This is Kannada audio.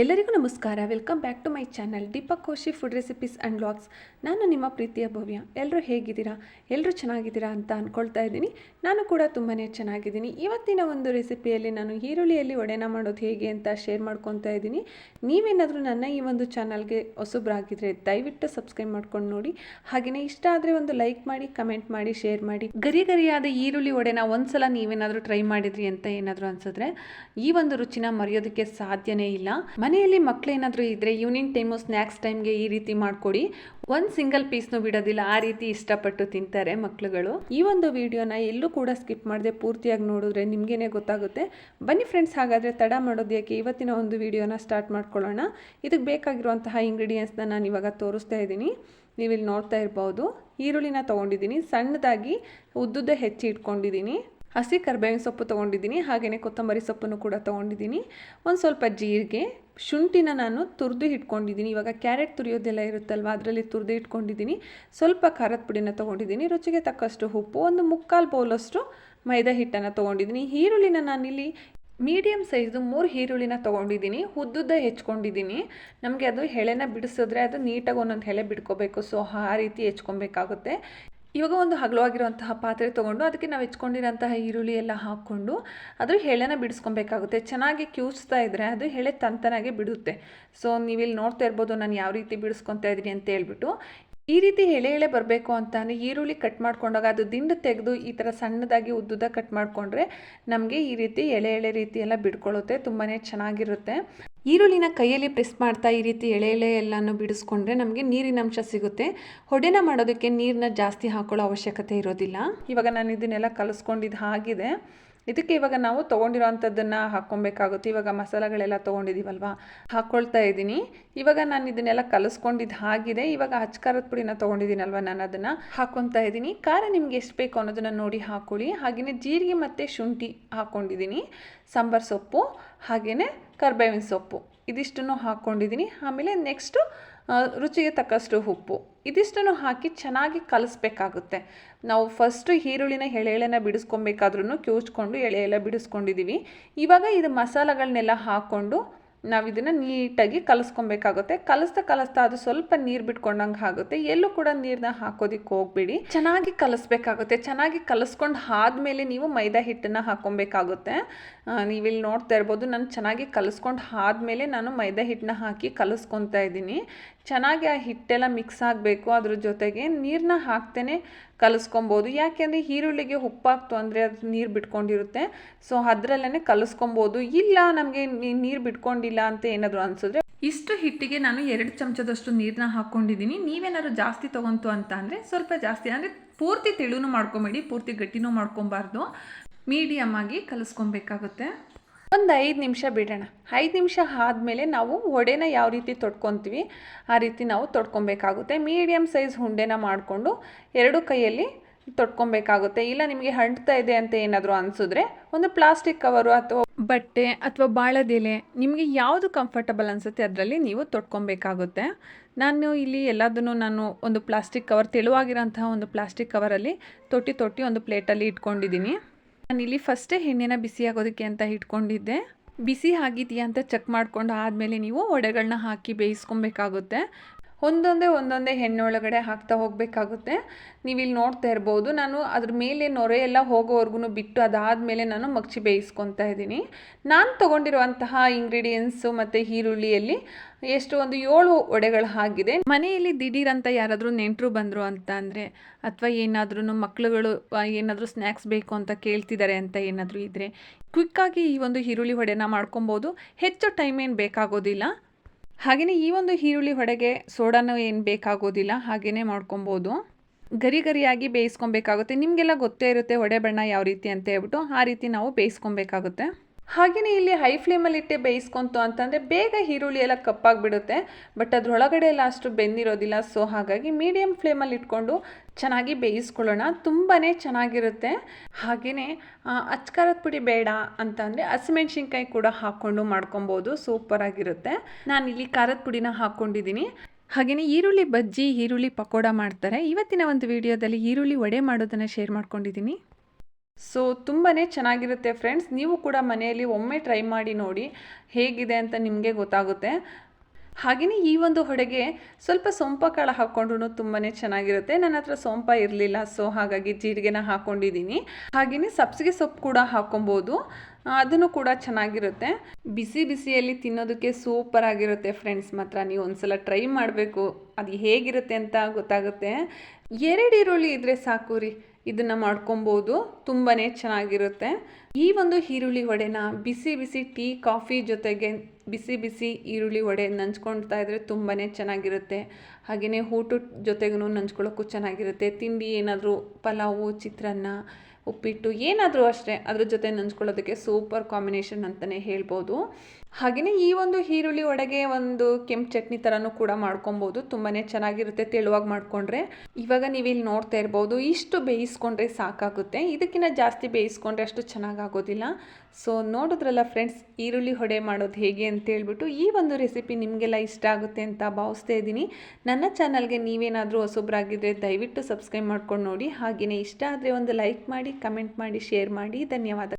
ಎಲ್ಲರಿಗೂ ನಮಸ್ಕಾರ. Welcome back to my channel Deepak Koshi food recipes and vlogs ನಾನು ನಿಮ್ಮ ಪ್ರೀತಿಯ ಭವ್ಯ. ಎಲ್ಲರೂ ಹೇಗಿದ್ದೀರಾ? ಎಲ್ಲರೂ ಚೆನ್ನಾಗಿದ್ದೀರಾ ಅಂತ ಅಂದ್ಕೊಳ್ತಾ ಇದ್ದೀನಿ. ನಾನು ಕೂಡ ತುಂಬಾ ಚೆನ್ನಾಗಿದ್ದೀನಿ. ಇವತ್ತಿನ ಒಂದು ರೆಸಿಪಿಯಲ್ಲಿ ನಾನು ಈರುಳ್ಳಿಯಲ್ಲಿ ಒಡೆನ ಮಾಡೋದು ಹೇಗೆ ಅಂತ ಶೇರ್ ಮಾಡ್ಕೊತಾ ಇದ್ದೀನಿ. ನೀವೇನಾದರೂ ನನ್ನ ಈ ಒಂದು ಚಾನಲ್ಗೆ ಹೊಸಬ್ರಾಗಿದ್ದರೆ ದಯವಿಟ್ಟು ಸಬ್ಸ್ಕ್ರೈಬ್ ಮಾಡ್ಕೊಂಡು ನೋಡಿ. ಹಾಗೆಯೇ ಇಷ್ಟ ಆದರೆ ಒಂದು ಲೈಕ್ ಮಾಡಿ ಕಮೆಂಟ್ ಮಾಡಿ ಶೇರ್ ಮಾಡಿ. ಗರಿ ಗರಿಯಾದ ಈರುಳ್ಳಿ ಒಡೆನ ಒಂದ್ಸಲ ನೀವೇನಾದರೂ ಟ್ರೈ ಮಾಡಿದ್ರಿ ಅಂತ ಏನಾದರೂ ಅನಿಸಿದ್ರೆ ಈ ಒಂದು ರುಚಿನ ಮರೆಯೋದಕ್ಕೆ ಸಾಧ್ಯನೇ ಇಲ್ಲ. ಮನೆಯಲ್ಲಿ ಮಕ್ಳು ಏನಾದರೂ ಇದ್ದರೆ ಈವ್ನಿಂಗ್ ಟೈಮು ಸ್ನ್ಯಾಕ್ಸ್ ಟೈಮ್ಗೆ ಈ ರೀತಿ ಮಾಡಿಕೊಡಿ. ಒಂದು ಸಿಂಗಲ್ ಪೀಸ್ನೂ ಬಿಡೋದಿಲ್ಲ, ಆ ರೀತಿ ಇಷ್ಟಪಟ್ಟು ತಿಂತಾರೆ ಮಕ್ಕಳುಗಳು ಈ ಒಂದು ವಿಡಿಯೋನ ಎಲ್ಲೂ ಕೂಡ ಸ್ಕಿಪ್ ಮಾಡದೆ ಪೂರ್ತಿಯಾಗಿ ನೋಡಿದ್ರೆ ನಿಮಗೇನೆ ಗೊತ್ತಾಗುತ್ತೆ. ಬನ್ನಿ ಫ್ರೆಂಡ್ಸ್ ಹಾಗಾದರೆ ತಡ ಮಾಡೋದು ಯಾಕೆ? ಇವತ್ತಿನ ಒಂದು ವಿಡಿಯೋನ ಸ್ಟಾರ್ಟ್ ಮಾಡ್ಕೊಳ್ಳೋಣ. ಇದಕ್ಕೆ ಬೇಕಾಗಿರುವಂತಹ ಇಂಗ್ರೀಡಿಯೆಂಟ್ಸ್ನ ನಾನು ಇವಾಗ ತೋರಿಸ್ತಾ ಇದ್ದೀನಿ. ನೀವು ಇಲ್ಲಿ ನೋಡ್ತಾ ಇರ್ಬೋದು. ಈರುಳ್ಳಿನ ತೊಗೊಂಡಿದ್ದೀನಿ. ಸಣ್ಣದಾಗಿ ಉದ್ದುದ್ದ ಹೆಚ್ಚಿ ಇಟ್ಕೊಂಡಿದ್ದೀನಿ. ಹಸಿ ಕರ್ಬೇವಿನ ಸೊಪ್ಪು ತೊಗೊಂಡಿದ್ದೀನಿ ಹಾಗೆಯೇ ಕೊತ್ತಂಬರಿ ಸೊಪ್ಪನ್ನು ಕೂಡ ತೊಗೊಂಡಿದ್ದೀನಿ. ಒಂದು ಸ್ವಲ್ಪ ಜೀರಿಗೆ, ಶುಂಠಿನ ನಾನು ತುರಿದು ಇಟ್ಕೊಂಡಿದ್ದೀನಿ ಇವಾಗ ಕ್ಯಾರೆಟ್ ತುರಿಯೋದೆಲ್ಲ ಇರುತ್ತಲ್ವ, ಅದರಲ್ಲಿ ತುರಿದು ಇಟ್ಕೊಂಡಿದ್ದೀನಿ ಸ್ವಲ್ಪ ಖಾರದ ಪುಡಿನ ತೊಗೊಂಡಿದ್ದೀನಿ, ರುಚಿಗೆ ತಕ್ಕಷ್ಟು ಉಪ್ಪು, ಒಂದು ಮುಕ್ಕಾಲು ಬೌಲಷ್ಟು ಮೈದಾ ಹಿಟ್ಟನ್ನು ತೊಗೊಂಡಿದ್ದೀನಿ. ಈರುಳ್ಳಿನ ನಾನಿಲ್ಲಿ ಮೀಡಿಯಮ್ ಸೈಜು ಮೂರು ಈರುಳ್ಳಿನ ತೊಗೊಂಡಿದ್ದೀನಿ, ಉದ್ದುದ್ದ ಹೆಚ್ಕೊಂಡಿದ್ದೀನಿ. ನಮಗೆ ಅದು ಎಳೆನ ಬಿಡಿಸಿದ್ರೆ ಅದು ನೀಟಾಗಿ ಒಂದೊಂದು ಎಳೆ ಬಿಡ್ಕೋಬೇಕು, ಸೊ ಆ ರೀತಿ ಹೆಚ್ಕೊಬೇಕಾಗುತ್ತೆ. ಇವಾಗ ಒಂದು ಹಗಲವಾಗಿರುವಂತಹ ಪಾತ್ರೆ ತೊಗೊಂಡು ಅದಕ್ಕೆ ನಾವು ಹೆಚ್ಕೊಂಡಿರೋಂತಹ ಈರುಳ್ಳಿ ಎಲ್ಲ ಹಾಕ್ಕೊಂಡು ಅದ್ರ ಎಳೆನ ಬಿಡಿಸ್ಕೊಬೇಕಾಗುತ್ತೆ. ಚೆನ್ನಾಗಿ ಕ್ಯೂಸ್ತಾ ಇದ್ದರೆ ಅದು ಎಳೆ ತಂತನಾಗೆ ಬಿಡುತ್ತೆ. ಸೊ ನೀವಿಲ್ಲಿ ನೋಡ್ತಾ ಇರ್ಬೋದು ನಾನು ಯಾವ ರೀತಿ ಬಿಡಿಸ್ಕೊತಾ ಇದ್ದೀನಿ ಅಂತ ಹೇಳ್ಬಿಟ್ಟು. ಈ ರೀತಿ ಎಳೆ ಎಳೆ ಬರಬೇಕು ಅಂತ ಅಂದರೆ ಈರುಳ್ಳಿ ಕಟ್ ಮಾಡ್ಕೊಂಡಾಗ ಅದು ದಿಂಡು ತೆಗೆದು ಈ ಥರ ಸಣ್ಣದಾಗಿ ಉದ್ದುದ ಕಟ್ ಮಾಡಿಕೊಂಡ್ರೆ ನಮಗೆ ಈ ರೀತಿ ಎಳೆ ಎಳೆ ರೀತಿ ಎಲ್ಲ ಬಿಡ್ಕೊಳ್ಳುತ್ತೆ. ತುಂಬಾ ಚೆನ್ನಾಗಿರುತ್ತೆ. ಈರುಳ್ಳಿನ ಕೈಯಲ್ಲಿ ಪ್ರೆಸ್ ಮಾಡ್ತಾ ಈ ರೀತಿ ಎಳೆ ಎಳೆ ಎಲ್ಲನೂ ಬಿಡಿಸ್ಕೊಂಡ್ರೆ ನಮಗೆ ನೀರಿನಂಶ ಸಿಗುತ್ತೆ. ಹೊಡೆನ ಮಾಡೋದಕ್ಕೆ ನೀರನ್ನ ಜಾಸ್ತಿ ಹಾಕೊಳ್ಳೋ ಅವಶ್ಯಕತೆ ಇರೋದಿಲ್ಲ. ಇವಾಗ ನಾನು ಇದನ್ನೆಲ್ಲ ಕಲಿಸ್ಕೊಂಡಿದ್ದು ಆಗಿದೆ ಇದಕ್ಕೆ ಇವಾಗ ನಾವು ತೊಗೊಂಡಿರೋವಂಥದ್ದನ್ನು ಹಾಕ್ಕೊಬೇಕಾಗುತ್ತೆ. ಇವಾಗ ಮಸಾಲೆಗಳೆಲ್ಲ ತೊಗೊಂಡಿದ್ದೀವಲ್ವ ಹಾಕ್ಕೊಳ್ತಾ ಇದ್ದೀನಿ. ಇವಾಗ ನಾನು ಇದನ್ನೆಲ್ಲ ಕಲಿಸ್ಕೊಂಡಿದ್ದು ಹಾಗಿದೆ. ಇವಾಗ ಹಚ್ಕಾರದ ಪುಡಿನ ತೊಗೊಂಡಿದ್ದೀನಲ್ವ ನಾನು ಅದನ್ನು? ಹಾಕ್ಕೊತಾ ಇದ್ದೀನಿ. ಖಾರ ನಿಮ್ಗೆ ಎಷ್ಟು ಬೇಕು ಅನ್ನೋದನ್ನು ನೋಡಿ ಹಾಕ್ಕೊಳ್ಳಿ ಹಾಗೆಯೇ ಜೀರಿಗೆ ಮತ್ತು ಶುಂಠಿ ಹಾಕ್ಕೊಂಡಿದ್ದೀನಿ. ಸಾಂಬಾರು ಸೊಪ್ಪು ಹಾಗೆಯೇ ಕರ್ಬೇವಿನ ಸೊಪ್ಪು. ಇದಿಷ್ಟನ್ನು ಹಾಕ್ಕೊಂಡಿದ್ದೀನಿ. ಆಮೇಲೆ ನೆಕ್ಸ್ಟು ರುಚಿಗೆ ತಕ್ಕಷ್ಟು ಉಪ್ಪು. ಇದಿಷ್ಟನ್ನು ಹಾಕಿ ಚೆನ್ನಾಗಿ ಕಲಿಸ್ಬೇಕಾಗುತ್ತೆ. ನಾವು ಫಸ್ಟು ಈರುಳ್ಳಿನ ಎಳೆ ಎಳೆನ ಬಿಡಿಸ್ಕೊಬೇಕಾದ್ರೂ ಕ್ಯೂಚ್ಕೊಂಡು ಎಳೆ ಎಲ್ಲ ಬಿಡಿಸ್ಕೊಂಡಿದ್ದೀವಿ ಇವಾಗ ಇದು ಮಸಾಲೆಗಳನ್ನೆಲ್ಲ ಹಾಕ್ಕೊಂಡು ನಾವು ಇದನ್ನು ನೀಟಾಗಿ ಕಲಿಸ್ಕೊಬೇಕಾಗುತ್ತೆ. ಕಲಿಸ್ತಾ ಕಲಿಸ್ತಾ ಅದು ಸ್ವಲ್ಪ ನೀರು ಬಿಟ್ಕೊಂಡಂಗೆ ಆಗುತ್ತೆ. ಎಲ್ಲೂ ಕೂಡ ನೀರನ್ನ ಹಾಕೋದಿಕ್ಕೆ ಹೋಗ್ಬೇಡಿ. ಚೆನ್ನಾಗಿ ಕಲಿಸ್ಬೇಕಾಗುತ್ತೆ. ಚೆನ್ನಾಗಿ ಕಲಿಸ್ಕೊಂಡು ಆದಮೇಲೆ ನೀವು ಮೈದಾ ಹಿಟ್ಟನ್ನು ಹಾಕೊಬೇಕಾಗುತ್ತೆ. ನೀವಿಲ್ಲಿ ನೋಡ್ತಾ ಇರ್ಬೋದು, ನಾನು ಚೆನ್ನಾಗಿ ಕಲಿಸ್ಕೊಂಡು ಆದಮೇಲೆ ನಾನು ಮೈದಾ ಹಿಟ್ಟನ್ನ ಹಾಕಿ ಕಲಿಸ್ಕೊತಾ ಇದ್ದೀನಿ. ಚೆನ್ನಾಗಿ ಆ ಹಿಟ್ಟೆಲ್ಲ ಮಿಕ್ಸ್ ಆಗಬೇಕು. ಅದ್ರ ಜೊತೆಗೆ ನೀರನ್ನ ಹಾಕ್ತೇನೆ. ಕಲಿಸ್ಕೊಬೋದು. ಯಾಕೆಂದರೆ ಈರುಳ್ಳಿಗೆ ಉಪ್ಪಾಗ್ತು ಅಂದರೆ ಅದು ನೀರು ಬಿಟ್ಕೊಂಡಿರುತ್ತೆ. ಸೊ ಅದರಲ್ಲೇ ಕಲಿಸ್ಕೊಬೋದು. ಇಲ್ಲ, ನಮಗೆ ನೀರು ಬಿಟ್ಕೊಂಡಿಲ್ಲ ಅಂತ ಏನಾದರೂ ಅನಿಸಿದ್ರೆ ಇಷ್ಟು ಹಿಟ್ಟಿಗೆ ನಾನು ಎರಡು ಚಮಚದಷ್ಟು ನೀರನ್ನ ಹಾಕ್ಕೊಂಡಿದ್ದೀನಿ ನೀವೇನಾದ್ರು ಜಾಸ್ತಿ ತೊಗೊಂತು ಅಂತ ಅಂದರೆ ಸ್ವಲ್ಪ ಜಾಸ್ತಿ. ಅಂದರೆ ಪೂರ್ತಿ ತೆಳುನೂ ಮಾಡ್ಕೊಬೇಡಿ, ಪೂರ್ತಿ ಗಟ್ಟಿನೂ ಮಾಡ್ಕೊಬಾರ್ದು. ಮೀಡಿಯಮ್ ಆಗಿ ಕಲಿಸ್ಕೊಬೇಕಾಗುತ್ತೆ. ಒಂದು ಐದು ನಿಮಿಷ ಬಿಡೋಣ. ಐದು ನಿಮಿಷ ಆದಮೇಲೆ ನಾವು ವಡೆನ ಯಾವ ರೀತಿ ತೊಡ್ಕೊತೀವಿ, ಆ ರೀತಿ ನಾವು ತೊಡ್ಕೊಬೇಕಾಗುತ್ತೆ. ಮೀಡಿಯಮ್ ಸೈಜ್ ಹುಂಡೆನ ಮಾಡಿಕೊಂಡು ಎರಡು ಕೈಯಲ್ಲಿ ತೊಡ್ಕೊಬೇಕಾಗುತ್ತೆ. ಇಲ್ಲ, ನಿಮಗೆ ಹಂಟ್ತಾ ಇದೆ ಅಂತ ಏನಾದರೂ ಅನಿಸಿದ್ರೆ ಒಂದು ಪ್ಲಾಸ್ಟಿಕ್ ಕವರು ಅಥವಾ ಬಟ್ಟೆ ಅಥವಾ ಬಾಳೆದೆಲೆ ನಿಮಗೆ ಯಾವುದು ಕಂಫರ್ಟಬಲ್ ಅನಿಸುತ್ತೆ ಅದರಲ್ಲಿ ನೀವು ತೊಡ್ಕೊಬೇಕಾಗುತ್ತೆ. ನಾನು ಇಲ್ಲಿ ಎಲ್ಲದನ್ನು ನಾನು ಒಂದು ಪ್ಲಾಸ್ಟಿಕ್ ಕವರ್ ತೆಳುವಾಗಿರೋಂತಹ ಒಂದು ಪ್ಲಾಸ್ಟಿಕ್ ಕವರಲ್ಲಿ ತೊಟ್ಟಿ ತೊಟ್ಟಿ ಒಂದು ಪ್ಲೇಟಲ್ಲಿ ಇಟ್ಕೊಂಡಿದ್ದೀನಿ. ನಾನಿಲ್ಲಿ ಫಸ್ಟೇ ಎಣ್ಣೆನ ಬಿಸಿ ಆಗೋದಕ್ಕೆ ಅಂತ ಇಟ್ಕೊಂಡಿದ್ದೆ. ಬಿಸಿ ಆಗಿದೆಯಾ ಅಂತ ಚೆಕ್ ಮಾಡ್ಕೊಂಡು ಆದಮೇಲೆ ನೀವು ವಡೆಗಳನ್ನ ಹಾಕಿ ಬೇಯಿಸ್ಕೊಬೇಕಾಗುತ್ತೆ. ಒಂದೊಂದೇ ಒಂದೊಂದೇ ಹೆಣ್ಣೊಳಗಡೆ ಹಾಕ್ತಾ ಹೋಗಬೇಕಾಗುತ್ತೆ. ನೀವು ಇಲ್ಲಿ ನೋಡ್ತಾ ಇರ್ಬೋದು, ನಾನು ಅದ್ರ ಮೇಲೆ ನೊರೆ ಎಲ್ಲ ಹೋಗೋವರೆಗೂ ಬಿಟ್ಟು ಅದಾದಮೇಲೆ ನಾನು ಮಗ್ಚಿ ಬೇಯಿಸ್ಕೊತಾ ಇದ್ದೀನಿ. ನಾನು ತೊಗೊಂಡಿರುವಂತಹ ಇಂಗ್ರೀಡಿಯೆಂಟ್ಸು ಮತ್ತು ಈರುಳ್ಳಿಯಲ್ಲಿ ಎಷ್ಟು ಒಂದು ಏಳು ವಡೆಗಳು ಆಗಿದೆ ಮನೆಯಲ್ಲಿ ದಿಢೀರಂತ ಯಾರಾದರೂ ನೆಂಟರು ಬಂದರು ಅಂತ ಅಂದರೆ, ಅಥವಾ ಏನಾದ್ರೂ ಮಕ್ಕಳುಗಳು ಏನಾದರೂ ಸ್ನ್ಯಾಕ್ಸ್ ಬೇಕು ಅಂತ ಕೇಳ್ತಿದ್ದಾರೆ ಅಂತ ಏನಾದರೂ ಇದ್ದರೆ ಕ್ವಿಕ್ಕಾಗಿ ಈ ಒಂದು ಈರುಳ್ಳಿ ವಡೆನ ಮಾಡ್ಕೊಬೋದು. ಹೆಚ್ಚು ಟೈಮ್ ಏನು ಬೇಕಾಗೋದಿಲ್ಲ. ಹಾಗೆಯೇ ಈ ಒಂದು ಈರುಳ್ಳಿ ಹೊಡೆಗೆ ಸೋಡಾನು ಏನು ಬೇಕಾಗೋದಿಲ್ಲ ಹಾಗೆಯೇ ಮಾಡ್ಕೊಬೋದು. ಗರಿ ಗರಿಯಾಗಿ ಬೇಯಿಸ್ಕೊಬೇಕಾಗುತ್ತೆ. ನಿಮಗೆಲ್ಲ ಗೊತ್ತೇ ಇರುತ್ತೆ ಹೊಡೆ ಬಣ್ಣ ಯಾವ ರೀತಿ ಅಂತ ಹೇಳ್ಬಿಟ್ಟು, ಆ ರೀತಿ ನಾವು ಬೇಯಿಸ್ಕೊಬೇಕಾಗುತ್ತೆ. ಹಾಗೆಯೇ ಇಲ್ಲಿ ಹೈ ಫ್ಲೇಮಲ್ಲಿ ಇಟ್ಟೆ ಬೇಯಿಸ್ಕೊಂತು ಅಂತಂದರೆ ಬೇಗ ಈರುಳ್ಳಿ ಎಲ್ಲ ಕಪ್ಪಾಗಿಬಿಡುತ್ತೆ. ಬಟ್ ಅದರೊಳಗಡೆ ಎಲ್ಲ ಅಷ್ಟು ಬೆಂದಿರೋದಿಲ್ಲ. ಸೊ ಹಾಗಾಗಿ ಮೀಡಿಯಮ್ ಫ್ಲೇಮಲ್ಲಿ ಇಟ್ಕೊಂಡು ಚೆನ್ನಾಗಿ ಬೇಯಿಸ್ಕೊಳ್ಳೋಣ. ತುಂಬಾ ಚೆನ್ನಾಗಿರುತ್ತೆ. ಹಾಗೆಯೇ ಅಚ್ಕಾರದ ಪುಡಿ ಬೇಡ ಅಂತಂದರೆ ಹಸಿಮೆಣ್ಸಿನ್ಕಾಯಿ ಕೂಡ ಹಾಕ್ಕೊಂಡು ಮಾಡ್ಕೊಬೋದು. ಸೂಪರಾಗಿರುತ್ತೆ ಇಲ್ಲಿ ಖಾರದ ಪುಡಿನ ಹಾಕ್ಕೊಂಡಿದ್ದೀನಿ ಹಾಗೆಯೇ ಈರುಳ್ಳಿ ಬಜ್ಜಿ, ಈರುಳ್ಳಿ ಪಕೋಡ ಮಾಡ್ತಾರೆ. ಇವತ್ತಿನ ಒಂದು ವಿಡಿಯೋದಲ್ಲಿ ಈರುಳ್ಳಿ ವಡೆ ಮಾಡೋದನ್ನು ಶೇರ್ ಮಾಡ್ಕೊಂಡಿದ್ದೀನಿ. ಸೊ ತುಂಬಾ ಚೆನ್ನಾಗಿರುತ್ತೆ ಫ್ರೆಂಡ್ಸ್. ನೀವು ಕೂಡ ಮನೆಯಲ್ಲಿ ಒಮ್ಮೆ ಟ್ರೈ ಮಾಡಿ ನೋಡಿ ಹೇಗಿದೆ ಅಂತ ನಿಮಗೆ ಗೊತ್ತಾಗುತ್ತೆ. ಹಾಗೆಯೇ ಈ ಒಂದು ಹೊಡೆಗೆ ಸ್ವಲ್ಪ ಸೊಂಪ ಕಾಳ ಹಾಕ್ಕೊಂಡ್ರು ತುಂಬಾ ಚೆನ್ನಾಗಿರುತ್ತೆ. ನನ್ನ ಹತ್ರ ಸೊಂಪ ಇರಲಿಲ್ಲ, ಸೊ ಹಾಗಾಗಿ ಜೀರಿಗೆನ ಹಾಕ್ಕೊಂಡಿದ್ದೀನಿ ಹಾಗೆಯೇ ಸಬ್ಸಿಗೆ ಸೊಪ್ಪು ಕೂಡ ಹಾಕ್ಕೊಬೋದು. ಅದನ್ನು ಕೂಡ ಚೆನ್ನಾಗಿರುತ್ತೆ. ಬಿಸಿ ಬಿಸಿಯಲ್ಲಿ ತಿನ್ನೋದಕ್ಕೆ ಸೂಪರ್ ಆಗಿರುತ್ತೆ ಫ್ರೆಂಡ್ಸ್. ಮಾತ್ರ ನೀವು ಒಂದ್ಸಲ ಟ್ರೈ ಮಾಡಬೇಕು. ಅದು ಹೇಗಿರುತ್ತೆ ಅಂತ ಗೊತ್ತಾಗುತ್ತೆ. ಎರಡು ಈರುಳ್ಳಿ ಇದ್ದರೆ ಸಾಕು ರೀ. ಇದನ್ನು ಮಾಡ್ಕೊಬೋದು. ತುಂಬಾ ಚೆನ್ನಾಗಿರುತ್ತೆ. ಈ ಒಂದು ಈರುಳ್ಳಿ ವಡೆನ ಬಿಸಿ ಬಿಸಿ ಟೀ, ಕಾಫಿ ಜೊತೆಗೆ ಬಿಸಿ ಬಿಸಿ ಈರುಳ್ಳಿ ವಡೆ ನಂಚ್ಕೊಳ್ತಾ ಇದ್ರೆ ತುಂಬಾ ಚೆನ್ನಾಗಿರುತ್ತೆ. ಹಾಗೆಯೇ ಊಟದ ಜೊತೆಗೂ ನಂಚ್ಕೊಳ್ಳೋಕ್ಕೂ ಚೆನ್ನಾಗಿರುತ್ತೆ. ತಿಂಡಿ ಏನಾದರೂ ಪಲಾವು, ಚಿತ್ರಾನ್ನ ಉಪ್ಪಿಟ್ಟು ಏನಾದರೂ ಅಷ್ಟೇ ಅದ್ರ ಜೊತೆ ನಂಚ್ಕೊಳ್ಳೋದಕ್ಕೆ ಸೂಪರ್ ಕಾಂಬಿನೇಷನ್ ಅಂತಲೇ ಹೇಳ್ಬೋದು. ಹಾಗೆಯೇ ಈ ಒಂದು ಈರುಳ್ಳಿ ಒಡೆಗೆ ಒಂದು ಕೆಂಪು ಚಟ್ನಿ ಥರನೂ ಕೂಡ ಮಾಡ್ಕೊಬೋದು. ತುಂಬಾ ಚೆನ್ನಾಗಿರುತ್ತೆ ತೆಳುವಾಗಿ ಮಾಡಿಕೊಂಡ್ರೆ. ಇವಾಗ ನೀವು ಇಲ್ಲಿ ನೋಡ್ತಾ ಇರ್ಬೋದು, ಇಷ್ಟು ಬೇಯಿಸ್ಕೊಂಡ್ರೆ ಸಾಕಾಗುತ್ತೆ. ಇದಕ್ಕಿಂತ ಜಾಸ್ತಿ ಬೇಯಿಸ್ಕೊಂಡ್ರೆ ಅಷ್ಟು ಚೆನ್ನಾಗಾಗೋದಿಲ್ಲ. ಸೊ, ನೋಡಿದ್ರಲ್ಲ ಫ್ರೆಂಡ್ಸ್, ಈರುಳ್ಳಿ ಹೊಡೆ ಮಾಡೋದು ಹೇಗೆ ಅಂತ ಹೇಳ್ಬಿಟ್ಟು ಈ ಒಂದು ರೆಸಿಪಿ ನಿಮಗೆಲ್ಲ ಇಷ್ಟ ಆಗುತ್ತೆ ಅಂತ ಭಾವಿಸ್ತಾ ಇದ್ದೀನಿ. ನನ್ನ ಚಾನಲ್ಗೆ ನೀವೇನಾದರೂ ಹೊಸೊಬ್ಬರಾಗಿದ್ದರೆ ದಯವಿಟ್ಟು ಸಬ್ಸ್ಕ್ರೈಬ್ ಮಾಡ್ಕೊಂಡು ನೋಡಿ. ಹಾಗೆಯೇ ಇಷ್ಟ ಆದರೆ ಒಂದು ಲೈಕ್ ಮಾಡಿ, ಕಮೆಂಟ್ ಮಾಡಿ, ಶೇರ್ ಮಾಡಿ. ಧನ್ಯವಾದ.